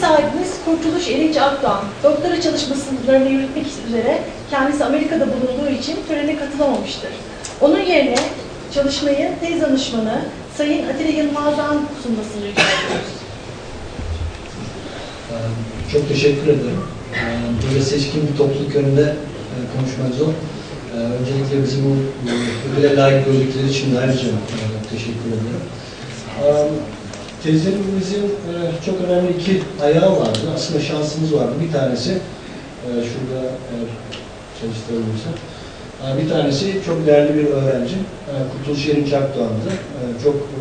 sahibimiz Kurtuluş Erinci Akdoğan, doktora çalışmalarını yürütmek üzere kendisi Amerika'da bulunduğu için törene katılamamıştır. Onun yerine çalışmayı tez danışmanı Sayın Atilla Yılmaz'dan sunmasını rica ediyoruz. Ee, Çok teşekkür ederim. Ee, Böyle seçkin bir topluluk önünde e, konuşmak zor. Ee, Öncelikle bizi bu bu ödüle layık gördükleri için de ayrıca e, teşekkür ederim. Tezlerimizin e, çok önemli iki ayağı vardı. Aslında şansımız vardı. Bir tanesi, e, şurada e, çalıştırabilirsem. Ee, Bir tanesi çok değerli bir öğrenci. e, Kurtuluş Erinç Akdoğan'dı. E, Çok e,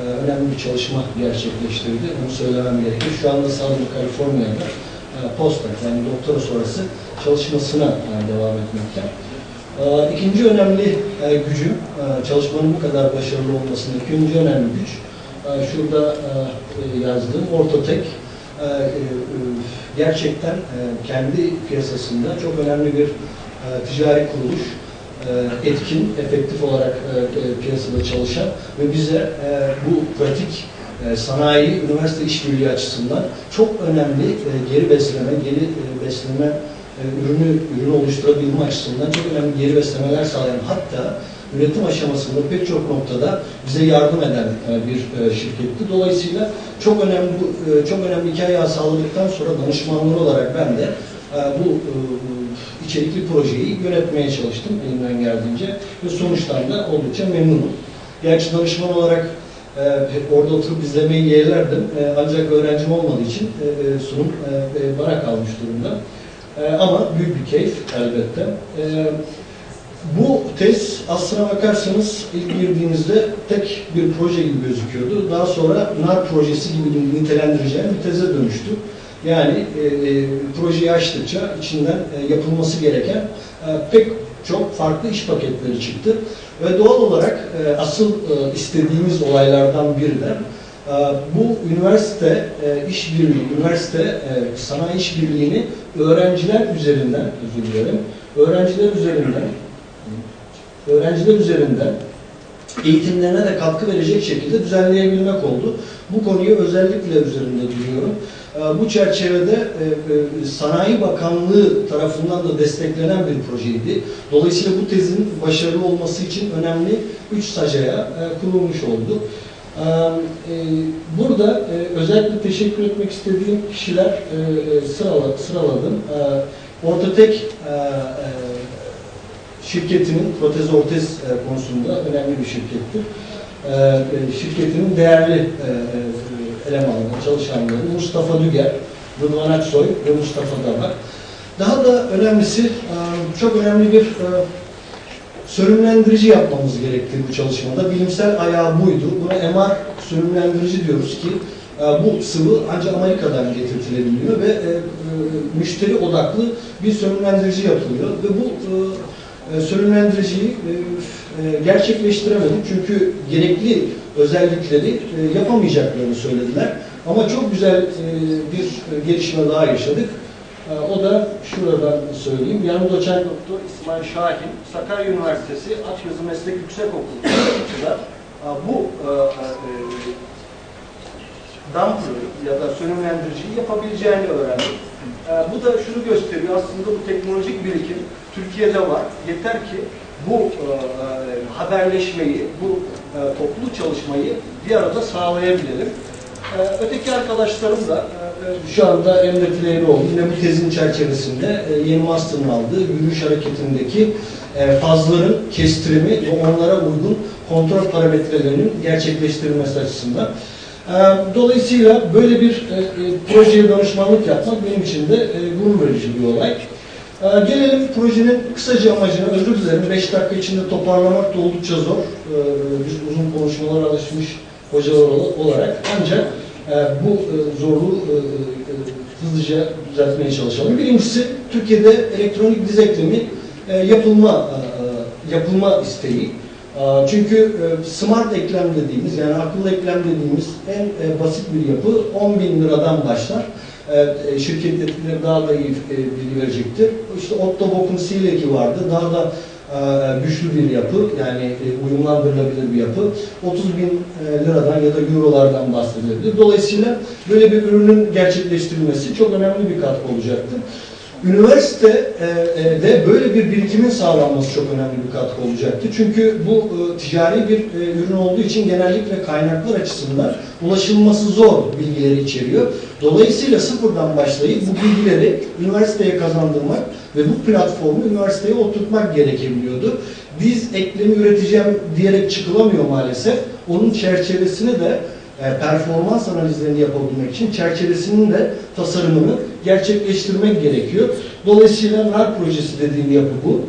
e, önemli bir çalışma gerçekleştirdi. Bunu söylemem gerekir. Şu anda Southern California'da e, postdoc yani doktora sonrası çalışmasına e, devam etmekte. E, İkinci önemli e, gücüm, e, çalışmanın bu kadar başarılı olmasındaki ikinci önemli güç, e, şurada e, yazdığım Ortotek, e, e, gerçekten kendi piyasasında çok önemli bir ticari kuruluş, etkin, efektif olarak piyasada çalışan ve bize bu pratik sanayi, üniversite işbirliği açısından çok önemli geri besleme, geri besleme ürünü ürünü oluşturabilme açısından çok önemli geri beslemeler sağlayan hatta üretim aşamasında pek çok noktada bize yardım eden e, bir e, şirketti. Dolayısıyla çok önemli bu e, çok önemli hikayeyi sağladıktan sonra danışmanları olarak ben de bu içerikli projeyi yönetmeye çalıştım elimden geldiğince ve sonuçtan da oldukça memnunum. Gerçi danışman olarak orada oturup izlemeyi yeğlerdim ancak öğrencim olmadığı için sunum e, bana kalmış durumda. Ama büyük bir keyif elbette. E, bu tez aslına bakarsanız ilk girdiğinizde tek bir proje gibi gözüküyordu. Daha sonra NAR projesi gibi nitelendireceğim bir teze dönüştü. Yani e, e, projeyi açtıkça içinden e, yapılması gereken e, pek çok farklı iş paketleri çıktı. Ve doğal olarak e, asıl e, istediğimiz olaylardan biri de e, bu üniversite e, işbirliği, üniversite e, sanayi işbirliğini öğrenciler üzerinden, özür dilerim, öğrenciler üzerinden öğrenciler üzerinden eğitimlerine de katkı verecek şekilde düzenleyebilmek oldu. Bu konuyu özellikle üzerinde duruyorum. Ee, Bu çerçevede e, e, Sanayi Bakanlığı tarafından da desteklenen bir projeydi. Dolayısıyla bu tezin başarılı olması için önemli üç sacaya e, kurulmuş oldu. Ee, Burada özellikle teşekkür etmek istediğim kişiler sırala- sıraladım. Ee, Ortatek şirketinin protez ortez e, konusunda önemli bir şirkettir. E, e, şirketinin değerli elemanları, çalışanları Mustafa Düger, Rıdvan Aksoy ve Mustafa Damak. Daha da önemlisi çok önemli bir sürümlendirici yapmamız gerekti bu çalışmada. Bilimsel ayağı buydu. Buna MR sürümlendirici diyoruz ki bu sıvı ancak Amerika'dan getirtilebiliyor ve müşteri odaklı bir sürümlendirici yapılıyor ve bu e, sürümlendiriciyi e, e, gerçekleştiremedik çünkü gerekli özellikleri e, yapamayacaklarını söylediler. Ama çok güzel e, bir gelişme daha yaşadık. O da şuradan söyleyeyim. Yanımda doçent doktor İsmail Şahin, Sakarya Üniversitesi Açgözü Meslek Yüksekokulu'da e, bu e, e, damper'ı ya da sönümlendiriciyi yapabileceğini öğrendik. E, bu da şunu gösteriyor aslında bu teknolojik birikim Türkiye'de var. Yeter ki bu e, e, haberleşmeyi, bu e, toplu çalışmayı bir arada sağlayabilelim. E, öteki arkadaşlarım da e, e, şu anda Emre Tileyroğlu yine bu tezin çerçevesinde e, yeni master'ını aldığı yürüyüş hareketindeki e, fazların kestirimi ve onlara uygun kontrol parametrelerinin gerçekleştirilmesi açısından. E, Dolayısıyla böyle bir e, projeye danışmanlık yapmak benim için de e, gurur verici bir olay. E, Gelelim projenin kısaca amacına, özür dilerim 5 dakika içinde toparlamak da oldukça zor. E, Biz uzun konuşmalara alışmış hocalar ol- olarak ancak e, bu e, zorluğu e, e, hızlıca düzeltmeye çalışalım. Birincisi Türkiye'de elektronik diz eklemi e, yapılma e, e, yapılma isteği. Aa, Çünkü e, smart eklem dediğimiz yani akıllı eklem dediğimiz en e, basit bir yapı 10 bin liradan başlar. E, daha da iyi e, bilgi verecektir. İşte Otto Bock'un Silek'i vardı. Daha da e, güçlü bir yapı yani e, uyumlandırılabilir bir yapı. 30 bin e, liradan ya da eurolardan bahsedilebilir. Dolayısıyla böyle bir ürünün gerçekleştirilmesi çok önemli bir katkı olacaktır. Üniversite e, e, böyle bir birikimin sağlanması çok önemli bir katkı olacaktı. Çünkü bu e, ticari bir ürün olduğu için genellikle kaynaklar açısından ulaşılması zor bilgileri içeriyor. Dolayısıyla sıfırdan başlayıp bu bilgileri üniversiteye kazandırmak ve bu platformu üniversiteye oturtmak gerekebiliyordu. Biz eklemi üreteceğim diyerek çıkılamıyor maalesef. Onun çerçevesini de performans analizlerini yapabilmek için çerçevesinin de tasarımını gerçekleştirmek gerekiyor. Dolayısıyla NAR projesi dediğim yapı bu.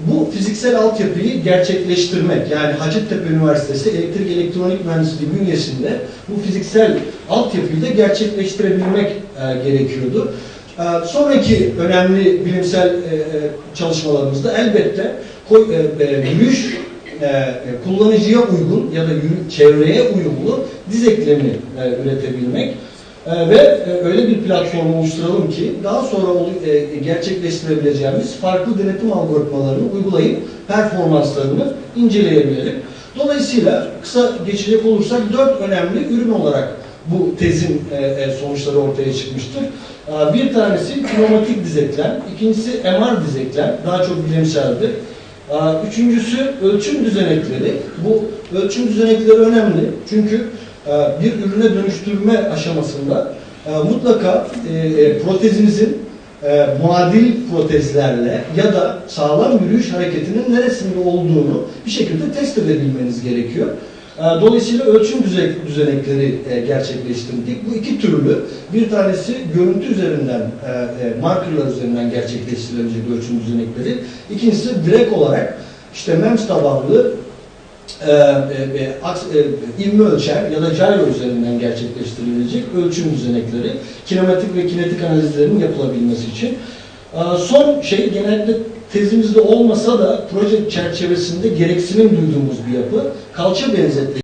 Bu fiziksel altyapıyı gerçekleştirmek yani Hacettepe Üniversitesi Elektrik Elektronik Mühendisliği bünyesinde bu fiziksel altyapıyı da gerçekleştirebilmek e, gerekiyordu. E, sonraki önemli bilimsel e, e, çalışmalarımızda elbette koy, e, e, e, e, kullanıcıya uygun ya da çevreye uyumlu diz eklemi e, üretebilmek E, ve e, öyle bir platform oluşturalım ki daha sonra e, gerçekleştirebileceğimiz farklı denetim algoritmalarını uygulayıp performanslarını inceleyebilelim. Dolayısıyla kısa geçecek olursak dört önemli ürün olarak bu tezin e, e, sonuçları ortaya çıkmıştır. E, Bir tanesi pneumatik dizeklem, ikincisi MR dizeklem, daha çok bilimseldir. E, Üçüncüsü ölçüm düzenekleri. Bu ölçüm düzenekleri önemli çünkü bir ürüne dönüştürme aşamasında e, mutlaka e, e, protezinizin e, muadil protezlerle ya da sağlam yürüyüş hareketinin neresinde olduğunu bir şekilde test edebilmeniz gerekiyor. E, Dolayısıyla ölçüm düze- düzenekleri e, gerçekleştirdik. Bu iki türlü. Bir tanesi görüntü üzerinden, e, e, markerlar üzerinden gerçekleştirilecek ölçüm düzenekleri. İkincisi direkt olarak işte MEMS tabanlı e, e, e, e, ölçer ya da gyro üzerinden gerçekleştirilecek ölçüm düzenekleri kinematik ve kinetik analizlerin yapılabilmesi için. E, son şey genellikle tezimizde olmasa da proje çerçevesinde gereksinim duyduğumuz bir yapı kalça benzetme